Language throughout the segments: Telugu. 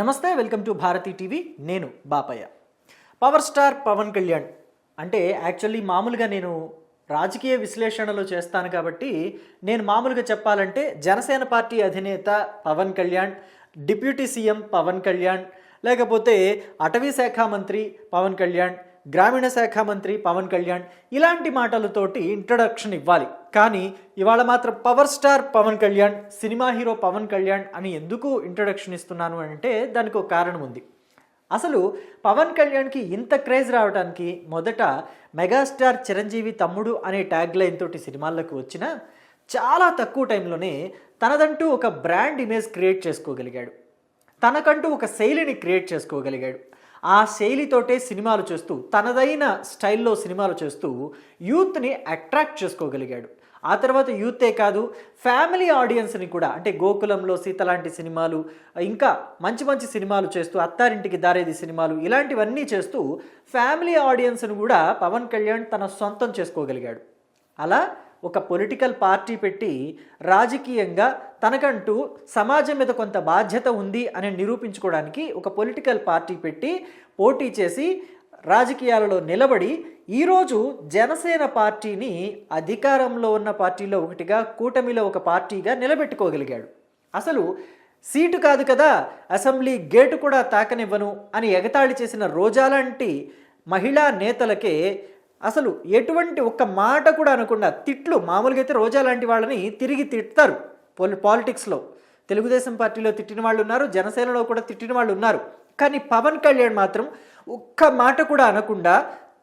నమస్తే వెల్కమ్ టు భారతీ టీవీ. నేను Bapayya. Power star Pawan Kalyan. అంటే యాక్చువల్లీ మామూలుగా నేను రాజకీయ విశ్లేషణలో చేస్తాను కాబట్టి నేను మామూలుగా చెప్పాలంటే జనసేన పార్టీ అధినేత పవన్ కళ్యాణ్ డిప్యూటీ సీఎం పవన్ కళ్యాణ్ లేకపోతే అటవీ శాఖ మంత్రి పవన్ కళ్యాణ్ గ్రామీణ శాఖ మంత్రి పవన్ కళ్యాణ్ ఇలాంటి మాటలతోటి ఇంట్రడక్షన్ ఇవ్వాలి. కానీ ఇవాళ మాత్రం power star Pawan Kalyan cinema hero Pawan Kalyan అని ఎందుకు ఇంట్రడక్షన్ ఇస్తున్నాను అంటే దానికి ఒక కారణం ఉంది. అసలు పవన్ కళ్యాణ్కి ఇంత క్రేజ్ రావడానికి మొదట మెగాస్టార్ చిరంజీవి తమ్ముడు అనే ట్యాగ్ లైన్ తోటి సినిమాల్లోకి వచ్చిన చాలా తక్కువ టైంలోనే తనదంటూ ఒక బ్రాండ్ ఇమేజ్ క్రియేట్ చేసుకోగలిగాడు. తనకంటూ ఒక శైలిని క్రియేట్ చేసుకోగలిగాడు. ఆ శైలితోటే సినిమాలు చేస్తూ తనదైన స్టైల్లో సినిమాలు చేస్తూ యూత్ని అట్రాక్ట్ చేసుకోగలిగాడు. ఆ తర్వాత యూతే కాదు ఫ్యామిలీ ఆడియన్స్ని కూడా అంటే గోకులంలో సీత లాంటి సినిమాలు ఇంకా మంచి మంచి సినిమాలు చేస్తూ అత్తారింటికి దారేది సినిమాలు ఇలాంటివన్నీ చేస్తూ ఫ్యామిలీ ఆడియన్స్ను కూడా పవన్ కళ్యాణ్ తన సొంతం చేసుకోగలిగాడు. అలా ఒక పొలిటికల్ పార్టీ పెట్టి రాజకీయంగా తనకంటూ సమాజం మీద కొంత బాధ్యత ఉంది అని నిరూపించుకోవడానికి ఒక పొలిటికల్ పార్టీ పెట్టి పోటీ చేసి రాజకీయాలలో నిలబడి ఈరోజు జనసేన పార్టీని అధికారంలో ఉన్న పార్టీలో ఒకటిగా కూటమిలో ఒక పార్టీగా నిలబెట్టుకోగలిగాడు. అసలు సీటు కాదు కదా అసెంబ్లీ గేటు కూడా తాకనివ్వను అని ఎగతాళి చేసిన రోజా లాంటి మహిళా నేతలకే అసలు ఎటువంటి ఒక్క మాట కూడా అనకుండా తిట్లు మామూలుగా అయితే రోజా లాంటి వాళ్ళని తిరిగి తిడతారు పొలి పాలిటిక్స్లో. తెలుగుదేశం పార్టీలో తిట్టిన వాళ్ళు ఉన్నారు జనసేనలో కూడా తిట్టిన వాళ్ళు ఉన్నారు. కానీ పవన్ కళ్యాణ్ మాత్రం ఒక్క మాట కూడా అనకుండా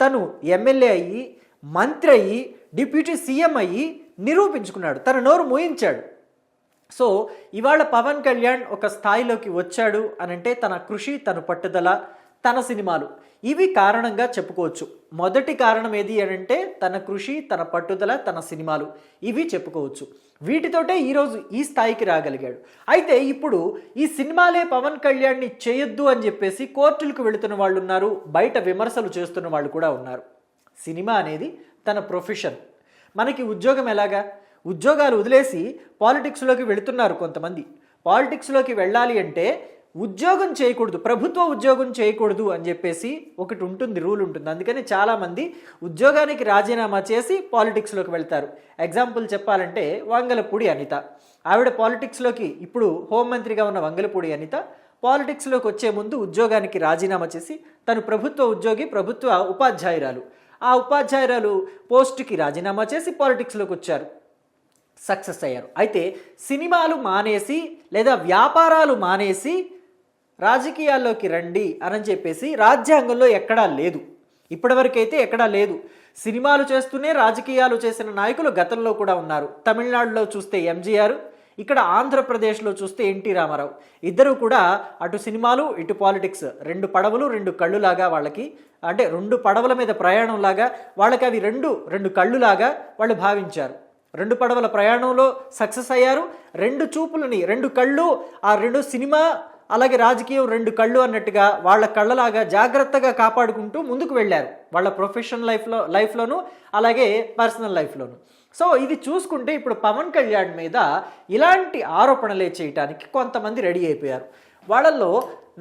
తను ఎమ్మెల్యే అయ్యి మంత్రి అయ్యి డిప్యూటీ సీఎం అయ్యి నిరూపించుకున్నాడు. తన నోరు మోయించాడు. సో ఇవాళ పవన్ కళ్యాణ్ ఒక స్థాయిలోకి వచ్చాడు అనంటే తన కృషి తన పట్టుదల తన సినిమాలు. ఇవి కారణంగా చెప్పుకోవచ్చు. మొదటి కారణం ఏది అంటే తన కృషి తన పట్టుదల తన సినిమాలు. ఇవి చెప్పుకోవచ్చు. వీటితోటే ఈరోజు ఈ స్థాయికి రాగలిగాడు. అయితే ఇప్పుడు ఈ సినిమాలే పవన్ కళ్యాణ్ని చేయొద్దు అని చెప్పేసి కోర్టులకు వెళుతున్న వాళ్ళు ఉన్నారు బయట విమర్శలు చేస్తున్న వాళ్ళు కూడా ఉన్నారు. సినిమా అనేది తన ప్రొఫెషన్. మనకి ఉద్యోగం ఎలాగా? ఉద్యోగాలు వదిలేసి పాలిటిక్స్లోకి వెళుతున్నారు కొంతమంది. పాలిటిక్స్లోకి వెళ్ళాలి అంటే ఉద్యోగం చేయకూడదు ప్రభుత్వ ఉద్యోగం చేయకూడదు అని చెప్పేసి ఒకటి ఉంటుంది రూల్ ఉంటుంది. అందుకని చాలామంది ఉద్యోగానికి రాజీనామా చేసి పాలిటిక్స్లోకి వెళ్తారు. ఎగ్జాంపుల్ చెప్పాలంటే వంగలపూడి అనిత. ఆవిడ పాలిటిక్స్లోకి ఇప్పుడు హోంమంత్రిగా ఉన్న వంగలపూడి అనిత పాలిటిక్స్లోకి వచ్చే ముందు ఉద్యోగానికి రాజీనామా చేసి తను ప్రభుత్వ ఉద్యోగి ప్రభుత్వ ఉపాధ్యాయురాలు. ఆ ఉపాధ్యాయురాలు పోస్టుకి రాజీనామా చేసి పాలిటిక్స్లోకి వచ్చారు. సక్సెస్ అయ్యారు. అయితే సినిమాలు మానేసి లేదా వ్యాపారాలు మానేసి రాజకీయాల్లోకి రండి అని చెప్పేసి రాజ్యాంగంలో ఎక్కడా లేదు. ఇప్పటివరకైతే ఎక్కడా లేదు. సినిమాలు చేస్తూనే రాజకీయాలు చేసిన నాయకులు గతంలో కూడా ఉన్నారు. తమిళనాడులో చూస్తే ఎంజీఆర్ ఇక్కడ ఆంధ్రప్రదేశ్లో చూస్తే ఎన్టీ రామారావు. ఇద్దరు కూడా అటు సినిమాలు ఇటు పాలిటిక్స్. రెండు పడవలు రెండు కళ్ళులాగా వాళ్ళకి అంటే రెండు పడవల మీద ప్రయాణంలాగా వాళ్ళకి అవి రెండు రెండు కళ్ళులాగా వాళ్ళు భావించారు. రెండు పడవల ప్రయాణంలో సక్సెస్ అయ్యారు. రెండు చూపులని రెండు కళ్ళు ఆ రెండు సినిమా అలాగే రాజకీయం రెండు కళ్ళు అన్నట్టుగా వాళ్ళ కళ్ళలాగా జాగ్రత్తగా కాపాడుకుంటూ ముందుకు వెళ్ళారు. వాళ్ళ ప్రొఫెషనల్ లైఫ్లో లైఫ్లోనూ అలాగే పర్సనల్ లైఫ్లోనూ. సో ఇది చూసుకుంటే ఇప్పుడు పవన్ కళ్యాణ్ మీద ఇలాంటి ఆరోపణలే చేయటానికి కొంతమంది రెడీ అయిపోయారు. వాళ్ళల్లో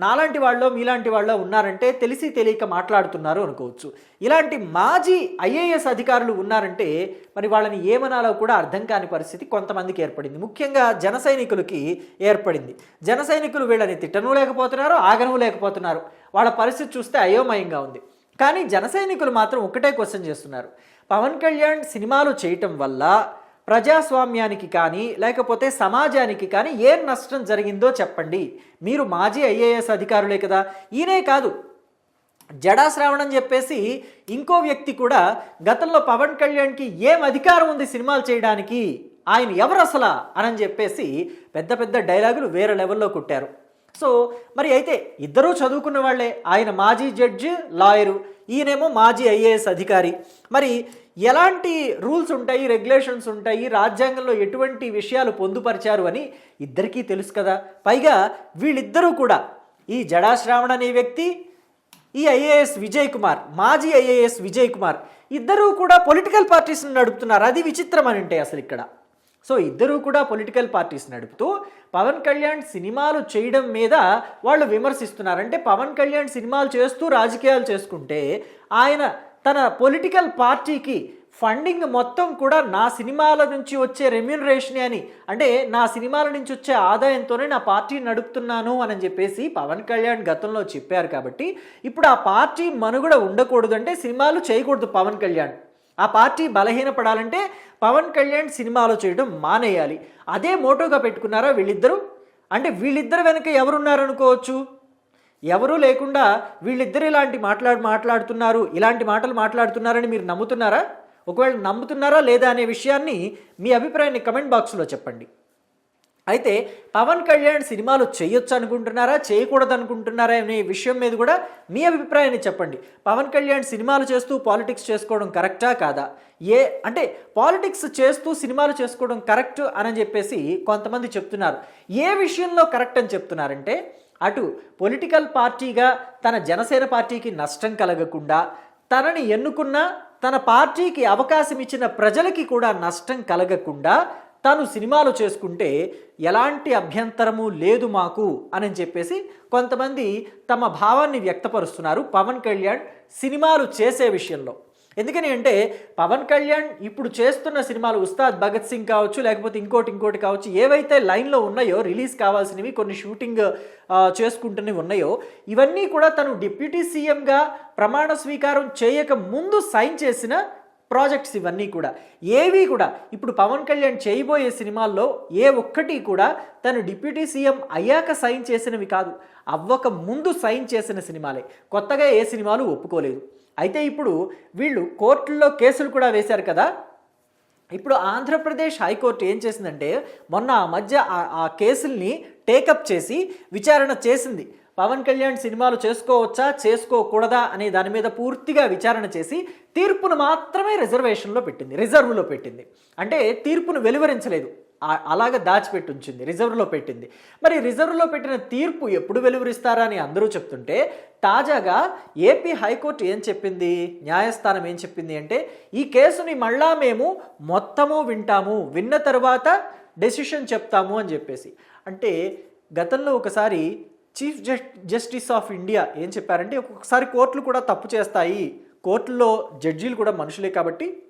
నాలాంటి వాళ్ళు మీలాంటి వాళ్ళు ఉన్నారంటే తెలిసి తెలియక మాట్లాడుతున్నారు అనుకోవచ్చు. ఇలాంటి మాజీ ఐఏఎస్ అధికారులు ఉన్నారంటే మరి వాళ్ళని ఏమనాలో కూడా అర్థం కాని పరిస్థితి కొంతమందికి ఏర్పడింది. ముఖ్యంగా జన సైనికులకి ఏర్పడింది. జన సైనికులు వీళ్ళని తిట్టను లేకపోతున్నారు ఆగను లేకపోతున్నారు. వాళ్ళ పరిస్థితి చూస్తే అయోమయంగా ఉంది. కానీ జన సైనికులు మాత్రం ఒకటే క్వశ్చన్ చేస్తున్నారు. పవన్ కళ్యాణ్ సినిమాలు చేయటం వల్ల ప్రజాస్వామ్యానికి కానీ లేకపోతే సమాజానికి కానీ ఏం నష్టం జరిగిందో చెప్పండి. మీరు మాజీ ఐఏఎస్ అధికారులే కదా. ఈయనే కాదు. జడా శ్రావణ్ చెప్పేసి ఇంకో వ్యక్తి కూడా గతంలో పవన్ కళ్యాణ్కి ఏం అధికారం ఉంది సినిమాలు చేయడానికి? ఆయన ఎవరు అసలా? అని చెప్పేసి పెద్ద పెద్ద డైలాగులు వేరే లెవెల్లో కొట్టారు. సో మరి అయితే ఇద్దరూ చదువుకున్న వాళ్ళే. ఆయన మాజీ జడ్జి లాయరు. ఈయనేమో మాజీ ఐఏఎస్ అధికారి. మరి ఎలాంటి రూల్స్ ఉంటాయి రెగ్యులేషన్స్ ఉంటాయి రాజ్యాంగంలో ఎటువంటి విషయాలు పొందుపరిచారు అని ఇద్దరికీ తెలుసు కదా. పైగా వీళ్ళిద్దరూ కూడా ఈ జడాశ్రావణ అనే వ్యక్తి ఈ ఐఏఎస్ విజయ్ కుమార్ మాజీ ఐఏఎస్ విజయ్ కుమార్ ఇద్దరూ కూడా పొలిటికల్ పార్టీస్ని నడుపుతున్నారు. అది విచిత్రం అని ఉంటాయి అసలు ఇక్కడ. సో ఇద్దరూ కూడా పొలిటికల్ పార్టీస్ నడుపుతూ పవన్ కళ్యాణ్ సినిమాలు చేయడం మీద వాళ్ళు విమర్శిస్తున్నారు. అంటే పవన్ కళ్యాణ్ సినిమాలు చేస్తూ రాజకీయాలు చేసుకుంటే ఆయన తన పొలిటికల్ పార్టీకి ఫండింగ్ మొత్తం కూడా నా సినిమాల నుంచి వచ్చే రెమ్యూనరేషన్ అని. అంటే నా సినిమాల నుంచి వచ్చే ఆదాయంతోనే నా పార్టీ నడుపుతున్నాను అని చెప్పేసి పవన్ కళ్యాణ్ గతంలో చెప్పారు కాబట్టి ఇప్పుడు ఆ పార్టీ మనుగడ ఉండకూడదు అంటే సినిమాలు చేయకూడదు పవన్ కళ్యాణ్. ఆ పార్టీ బలహీనపడాలంటే పవన్ కళ్యాణ్ సినిమాలు చేయడం మానేయాలి. అదే మోటోగా పెట్టుకున్నారా వీళ్ళిద్దరూ? అంటే వీళ్ళిద్దరు వెనక ఎవరున్నారనుకోవచ్చు? ఎవరూ లేకుండా వీళ్ళిద్దరు ఇలాంటి మాట్లాడు మాట్లాడుతున్నారు ఇలాంటి మాటలు మాట్లాడుతున్నారని మీరు నమ్ముతున్నారా? ఒకవేళ నమ్ముతున్నారా లేదా అనే విషయాన్ని మీ అభిప్రాయాన్ని కమెంట్ బాక్స్లో చెప్పండి. అయితే పవన్ కళ్యాణ్ సినిమాలు చేయొచ్చు అనుకుంటున్నారా చేయకూడదు అనుకుంటున్నారా అనే విషయం మీద కూడా మీ అభిప్రాయాన్ని చెప్పండి. పవన్ కళ్యాణ్ సినిమాలు చేస్తూ పాలిటిక్స్ చేసుకోవడం కరెక్టా కాదా? ఏ అంటే పాలిటిక్స్ చేస్తూ సినిమాలు చేసుకోవడం కరెక్ట్ అని చెప్పేసి కొంతమంది చెప్తున్నారు. ఏ విషయంలో కరెక్ట్ అని చెప్తున్నారంటే అటు పొలిటికల్ పార్టీగా తన జనసేన పార్టీకి నష్టం కలగకుండా తనని ఎన్నుకున్న తన పార్టీకి అవకాశం ఇచ్చిన ప్రజలకి కూడా నష్టం కలగకుండా తాను సినిమాలు చేసుకుంటే ఎలాంటి అభ్యంతరము లేదు మాకు అని చెప్పేసి కొంతమంది తమ భావాన్ని వ్యక్తపరుస్తున్నారు పవన్ కళ్యాణ్ సినిమాలు చేసే విషయంలో. ఎందుకని అంటే పవన్ కళ్యాణ్ ఇప్పుడు చేస్తున్న సినిమాలు ఉస్తాద్ భగత్ సింగ్ కావచ్చు లేకపోతే ఇంకోటి ఇంకోటి కావచ్చు ఏవైతే లైన్లో ఉన్నాయో రిలీజ్ కావాల్సినవి కొన్ని షూటింగ్ ఆ, చేసుకుంటున్నవి ఉన్నాయో ఇవన్నీ కూడా తను డిప్యూటీ సీఎంగా ప్రమాణ స్వీకారం చేయక ముందు సైన్ చేసిన ప్రాజెక్ట్స్ ఇవన్నీ కూడా. ఏవి కూడా ఇప్పుడు పవన్ కళ్యాణ్ చేయబోయే సినిమాల్లో ఏ ఒక్కటి కూడా తను డిప్యూటీ సీఎం అయ్యాక సైన్ చేసినవి కాదు అవ్వక ముందు సైన్ చేసిన సినిమాలే. కొత్తగా ఏ సినిమాలు ఒప్పుకోలేదు. అయితే ఇప్పుడు వీళ్ళు కోర్టుల్లో కేసులు కూడా వేశారు కదా. ఇప్పుడు ఆంధ్రప్రదేశ్ హైకోర్టు ఏం చేసిందంటే మొన్న ఆ మధ్య ఆ- కేసుల్ని టేకప్ చేసి విచారణ చేసింది. పవన్ కళ్యాణ్ సినిమాలు చేసుకోవచ్చా చేసుకోకూడదా అనే దాని మీద పూర్తిగా విచారణ చేసి తీర్పును మాత్రమే రిజర్వేషన్లో పెట్టింది రిజర్వ్లో పెట్టింది. అంటే తీర్పును వెలువరించలేదు. అలాగ దాచిపెట్టి ఉంచింది రిజర్వ్లో పెట్టింది. మరి రిజర్వ్లో పెట్టిన తీర్పు ఎప్పుడు వెలువరిస్తారా అని అందరూ చెప్తుంటే తాజాగా ఏపీ హైకోర్టు ఏం చెప్పింది? న్యాయస్థానం ఏం చెప్పింది అంటే ఈ కేసుని మళ్ళా మేము మొత్తము వింటాము విన్న తర్వాత డెసిషన్ చెప్తాము అని చెప్పేసి. అంటే గతంలో ఒకసారి chief just justice of India ఏం చెప్పారంటే ఒక్కొక్కసారి కోర్టులు కూడా తప్పు చేస్తాయి. కోర్టులో జడ్జీలు కూడా మనుషులే కాబట్టి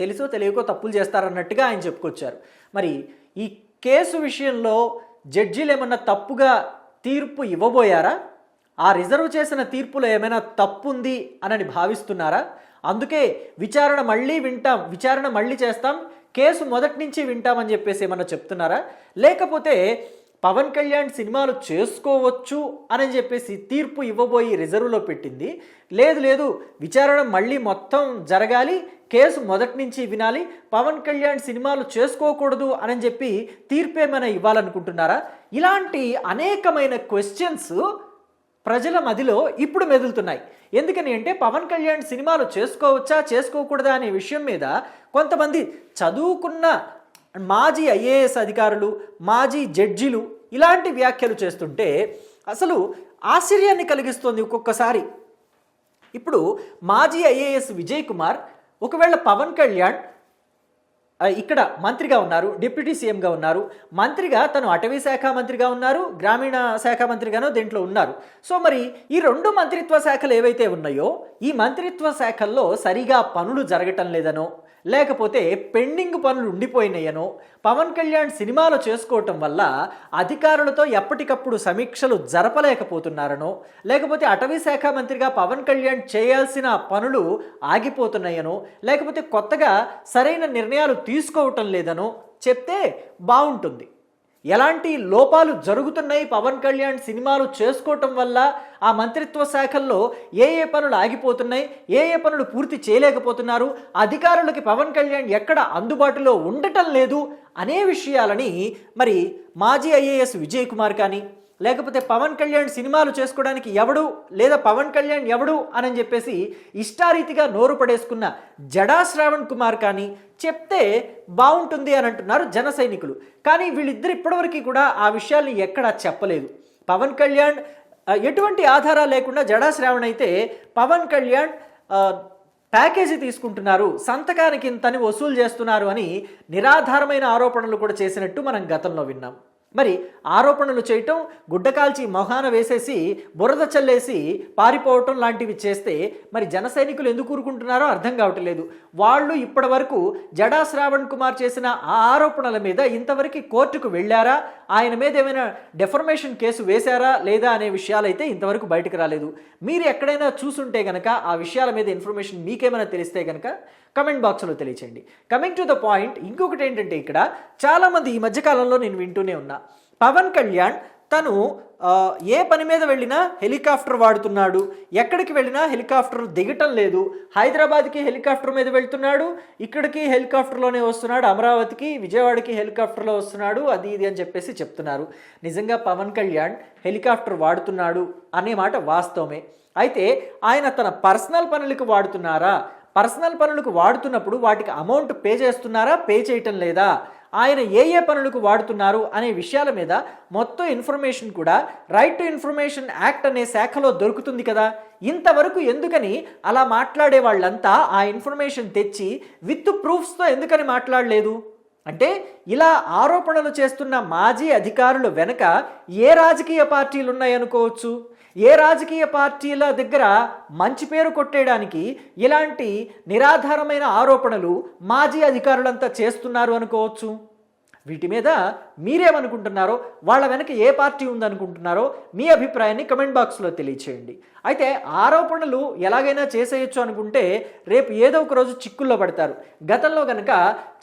తెలుసో తెలియకో తప్పులు చేస్తారన్నట్టుగా ఆయన చెప్పుకొచ్చారు. మరి ఈ కేసు విషయంలో జడ్జీలు ఏమన్నా తప్పుగా తీర్పు ఇవ్వబోయారా? ఆ రిజర్వ్ చేసిన తీర్పులో ఏమైనా తప్పు ఉంది అని భావిస్తున్నారా? అందుకే విచారణ మళ్ళీ వింటాం విచారణ మళ్ళీ చేస్తాం కేసు మొదటి నుంచి వింటామని చెప్పేసి ఏమన్నా చెప్తున్నారా? లేకపోతే పవన్ కళ్యాణ్ సినిమాలు చేసుకోవచ్చు అని చెప్పేసి తీర్పు ఇవ్వబోయి రిజర్వ్లో పెట్టింది. లేదు లేదు విచారణ మళ్ళీ మొత్తం జరగాలి కేసు మొదటి నుంచి వినాలి పవన్ కళ్యాణ్ సినిమాలు చేసుకోకూడదు అని చెప్పి తీర్పు ఏమైనా ఇవ్వాలనుకుంటున్నారా? ఇలాంటి అనేకమైన క్వశ్చన్స్ ప్రజల మదిలో ఇప్పుడు మెదులుతున్నాయి. ఎందుకని అంటే పవన్ కళ్యాణ్ సినిమాలు చేసుకోవచ్చా చేసుకోకూడదా అనే విషయం మీద కొంతమంది చదువుకున్న మాజీ ఐఏఎస్ అధికారులు మాజీ జడ్జిలు ఇలాంటి వ్యాఖ్యలు చేస్తుంటే అసలు ఆశ్చర్యాన్ని కలిగిస్తుంది ఒక్కొక్కసారి. ఇప్పుడు మాజీ ఐఏఎస్ విజయ్ కుమార్ ఒకవేళ పవన్ కళ్యాణ్ ఇక్కడ మంత్రిగా ఉన్నారు డిప్యూటీ సీఎంగా ఉన్నారు. మంత్రిగా తను అటవీ శాఖ మంత్రిగా ఉన్నారు గ్రామీణ శాఖ మంత్రిగానో దీంట్లో ఉన్నారు. సో మరి ఈ రెండు మంత్రిత్వ శాఖలు ఏవైతే ఉన్నాయో ఈ మంత్రిత్వ శాఖల్లో సరిగా పనులు జరగటం లేదనో లేకపోతే పెండింగ్ పనులు ఉండిపోయినాయనో పవన్ కళ్యాణ్ సినిమాలు చేసుకోవటం వల్ల అధికారులతో ఎప్పటికప్పుడు సమీక్షలు జరపలేకపోతున్నారనో లేకపోతే అటవీ శాఖ మంత్రిగా పవన్ కళ్యాణ్ చేయాల్సిన పనులు ఆగిపోతున్నాయనో లేకపోతే కొత్తగా సరైన నిర్ణయాలు తీసుకోవటం లేదనో చెప్తే బాగుంటుంది ఎలాంటి లోపాలు జరుగుతున్నాయి పవన్ కళ్యాణ్ సినిమాలు చేసుకోవటం వల్ల ఆ మంత్రిత్వ శాఖల్లో ఏ ఏ పనులు ఆగిపోతున్నాయి ఏ ఏ పనులు పూర్తి చేయలేకపోతున్నారు అధికారులకి పవన్ కళ్యాణ్ ఎక్కడ అందుబాటులో ఉండటం లేదు అనే విషయాలని మరి మాజీ ఐఏఎస్ విజయ్ కుమార్ కానీ లేకపోతే పవన్ కళ్యాణ్ సినిమాలు చేసుకోవడానికి ఎవడు లేదా పవన్ కళ్యాణ్ ఎవడు అని చెప్పేసి ఇష్టారీతిగా నోరు పడేసుకున్న జడా శ్రావణ్ కుమార్ కానీ చెప్తే బాగుంటుంది అని అంటున్నారు జన సైనికులు. కానీ వీళ్ళిద్దరు ఇప్పటివరకు కూడా ఆ విషయాల్ని ఎక్కడా చెప్పలేదు. పవన్ కళ్యాణ్ ఎటువంటి ఆధారాలు లేకుండా జడా శ్రావణ్ అయితే పవన్ కళ్యాణ్ ప్యాకేజీ తీసుకుంటున్నారు సంతకానికి ఇంతని వసూలు చేస్తున్నారు అని నిరాధారమైన ఆరోపణలు కూడా చేసినట్టు మనం గతంలో విన్నాం. మరి ఆరోపణలు చేయటం గుడ్డ కాల్చి మొహాన వేసేసి బురద చల్లేసి పారిపోవటం లాంటివి చేస్తే మరి జన సైనికులు ఎందుకు ఊరుకుంటున్నారో అర్థం కావట్లేదు వాళ్ళు ఇప్పటి వరకు జడా శ్రావణ్ కుమార్ చేసిన ఆ ఆరోపణల మీద ఇంతవరకు కోర్టుకు వెళ్ళారా? ఆయన మీద ఏమైనా డెఫర్మేషన్ కేసు వేశారా లేదా అనే విషయాలైతే ఇంతవరకు బయటకు రాలేదు. మీరు ఎక్కడైనా చూసుంటే గనక ఆ విషయాల మీద ఇన్ఫర్మేషన్ మీకేమైనా తెలిస్తే గనక కమెంట్ బాక్స్లో తెలియచేయండి. కమింగ్ టు ద పాయింట్ ఇంకొకటి ఏంటంటే ఇక్కడ చాలామంది ఈ మధ్యకాలంలో నేను వింటూనే ఉన్నా. పవన్ కళ్యాణ్ తను ఏ పని మీద వెళ్ళినా హెలికాప్టర్ వాడుతున్నాడు. ఎక్కడికి వెళ్ళినా హెలికాప్టర్ దిగటం లేదు. హైదరాబాద్కి హెలికాప్టర్ మీద వెళ్తున్నాడు. ఇక్కడికి హెలికాప్టర్లోనే వస్తున్నాడు. అమరావతికి విజయవాడకి హెలికాప్టర్లో వస్తున్నాడు. అది ఇది అని చెప్పేసి చెప్తున్నారు. నిజంగా పవన్ కళ్యాణ్ హెలికాప్టర్ వాడుతున్నాడు అనే మాట వాస్తవమే. అయితే ఆయన తన పర్సనల్ పనులకు వాడుతున్నారా? పర్సనల్ పనులకు వాడుతున్నప్పుడు వాటికి అమౌంట్ పే చేస్తున్నారా పే చేయటం లేదా ఆయన ఏ ఏ పనులకు వాడుతున్నారు అనే విషయాల మీద మొత్తం ఇన్ఫర్మేషన్ కూడా రైట్ టు ఇన్ఫర్మేషన్ యాక్ట్ అనే శాఖలో దొరుకుతుంది కదా. ఇంతవరకు ఎందుకని అలా మాట్లాడే వాళ్ళంతా ఆ ఇన్ఫర్మేషన్ తెచ్చి విత్ ప్రూఫ్స్తో ఎందుకని మాట్లాడలేదు? అంటే ఇలా ఆరోపణలు చేస్తున్న మాజీ అధికారులు వెనక ఏ రాజకీయ పార్టీలు ఉన్నాయనుకోవచ్చు ఏ రాజకీయ పార్టీల దగ్గర మంచి పేరు కొట్టేయడానికి ఇలాంటి నిరాధారమైన ఆరోపణలు మాజీ అధికారులంతా చేస్తున్నారు అనుకోవచ్చు? వీటి మీద మీరేమనుకుంటున్నారో వాళ్ళ వెనక ఏ పార్టీ ఉందనుకుంటున్నారో మీ అభిప్రాయాన్ని కమెంట్ బాక్స్లో తెలియచేయండి. అయితే ఆరోపణలు ఎలాగైనా చేసేయచ్చు అనుకుంటే రేపు ఏదో ఒక రోజు చిక్కుల్లో పడతారు. గతంలో గనక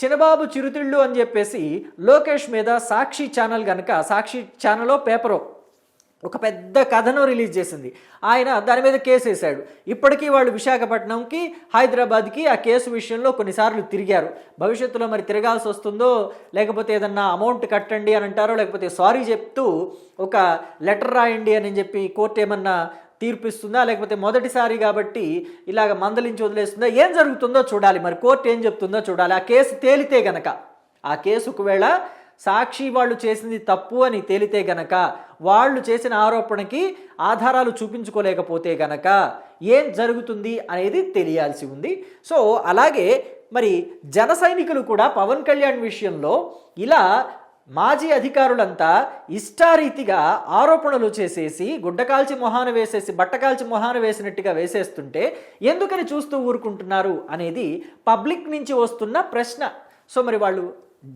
చిన్నబాబు చిరుతిళ్ళు అని చెప్పేసి లోకేష్ మీద సాక్షి ఛానల్ గనక సాక్షి ఛానల్లో పేపరో ఒక పెద్ద కథను రిలీజ్ చేసింది. ఆయన దాని మీద కేసు వేశాడు. ఇప్పటికీ వాళ్ళు విశాఖపట్నంకి హైదరాబాద్కి ఆ కేసు విషయంలో కొన్నిసార్లు తిరిగారు. భవిష్యత్తులో మరి తిరగాల్సి వస్తుందో లేకపోతే ఏదన్నా అమౌంట్ కట్టండి అని అంటారో లేకపోతే సారీ చెప్తూ ఒక లెటర్ రాయండి అని చెప్పి కోర్టు ఏమన్నా తీర్పిస్తుందా లేకపోతే మొదటిసారి కాబట్టి ఇలాగ మందలించి వదిలేస్తుందా ఏం జరుగుతుందో చూడాలి. మరి కోర్టు ఏం చెప్తుందో చూడాలి. ఆ కేసు తేలితే గనక. ఆ కేసు ఒకవేళ సాక్షి వాళ్ళు చేసింది తప్పు అని తేలితే గనక వాళ్ళు చేసిన ఆరోపణకి ఆధారాలు చూపించుకోలేకపోతే గనక ఏం జరుగుతుంది అనేది తెలియాల్సి ఉంది. సో అలాగే మరి జన సైనికులు కూడా పవన్ కళ్యాణ్ విషయంలో ఇలా మాజీ అధికారులంతా ఇష్టారీతిగా ఆరోపణలు చేసేసి గుడ్డకాల్చి మొహాన వేసేసి బట్టకాల్చి మొహాన వేసినట్టుగా వేసేస్తుంటే ఎందుకని చూస్తూ ఊరుకుంటున్నారు అనేది పబ్లిక్ నుంచి వస్తున్న ప్రశ్న. సో మరి వాళ్ళు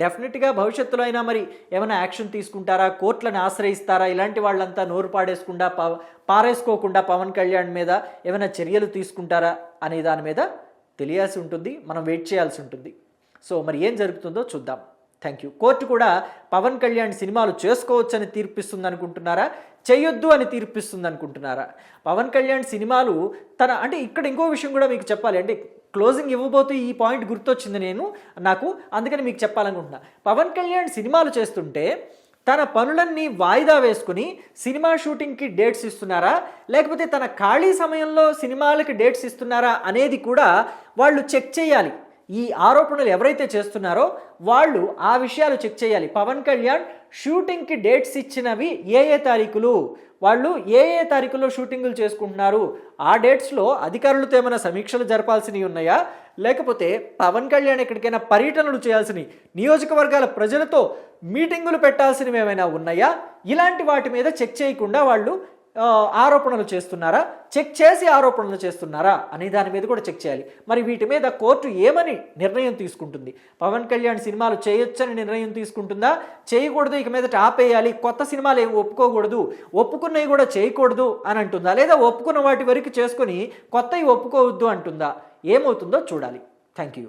డెఫినెట్గా భవిష్యత్తులో అయినా మరి ఏమైనా యాక్షన్ తీసుకుంటారా? కోర్టులను ఆశ్రయిస్తారా? ఇలాంటి వాళ్ళంతా నోరు పాడేసుకుండా పవ పారేసుకోకుండా పవన్ కళ్యాణ్ మీద ఏమైనా చర్యలు తీసుకుంటారా అనే దాని మీద తెలియాల్సి ఉంటుంది మనం వెయిట్ చేయాల్సి ఉంటుంది. సో మరి ఏం జరుగుతుందో చూద్దాం. Thank you. కోర్టు కూడా పవన్ కళ్యాణ్ సినిమాలు చేసుకోవచ్చని తీర్పిస్తుంది అనుకుంటున్నారా చేయొద్దు అని తీర్పిస్తుంది అనుకుంటున్నారా పవన్ కళ్యాణ్ సినిమాలు తన అంటే ఇక్కడ ఇంకో విషయం కూడా మీకు చెప్పాలి. అంటే క్లోజింగ్ ఇవ్వబోతూ ఈ పాయింట్ గుర్తొచ్చింది నేను నాకు అందుకని మీకు చెప్పాలనుకుంటున్నా. పవన్ కళ్యాణ్ సినిమాలు చేస్తుంటే తన పనులన్నీ వాయిదా వేసుకుని సినిమా షూటింగ్కి డేట్స్ ఇస్తున్నారా? లేకపోతే తన ఖాళీ సమయంలో సినిమాలకి డేట్స్ ఇస్తున్నారా అనేది కూడా వాళ్ళు చెక్ చేయాలి. ఈ ఆరోపణలు ఎవరైతే చేస్తున్నారో వాళ్ళు ఆ విషయాలు చెక్ చేయాలి. పవన్ కళ్యాణ్ షూటింగ్కి డేట్స్ ఇచ్చినవి ఏ ఏ తారీఖులు? వాళ్ళు ఏ ఏ తారీఖుల్లో షూటింగులు చేసుకుంటున్నారు ఆ డేట్స్లో అధికారులతో ఏమైనా సమీక్షలు జరపాల్సినవి ఉన్నాయా? లేకపోతే పవన్ కళ్యాణ్ ఎక్కడికైనా పర్యటనలు చేయాల్సినవి నియోజకవర్గాల ప్రజలతో మీటింగులు పెట్టాల్సినవి ఏమైనా ఉన్నాయా? ఇలాంటి వాటి మీద చెక్ చేయకుండా వాళ్ళు ఆరోపణలు చేస్తున్నారా? చెక్ చేసి ఆరోపణలు చేస్తున్నారా? అనే దాని మీద కూడా చెక్ చేయాలి. మరి వీటి మీద కోర్టు ఏమని నిర్ణయం తీసుకుంటుంది? పవన్ కళ్యాణ్ సినిమాలు చేయొచ్చని నిర్ణయం తీసుకుంటుందా? చేయకూడదు ఇక మీదట ఆపేయాలి. కొత్త సినిమాలు ఏవి ఒప్పుకోకూడదు. ఒప్పుకున్నవి కూడా చేయకూడదు అని అంటుందా? లేదా ఒప్పుకున్న వాటి వరకు చేసుకొని కొత్తవి ఒప్పుకోవద్దు అంటుందా? ఏమవుతుందో చూడాలి. Thank you.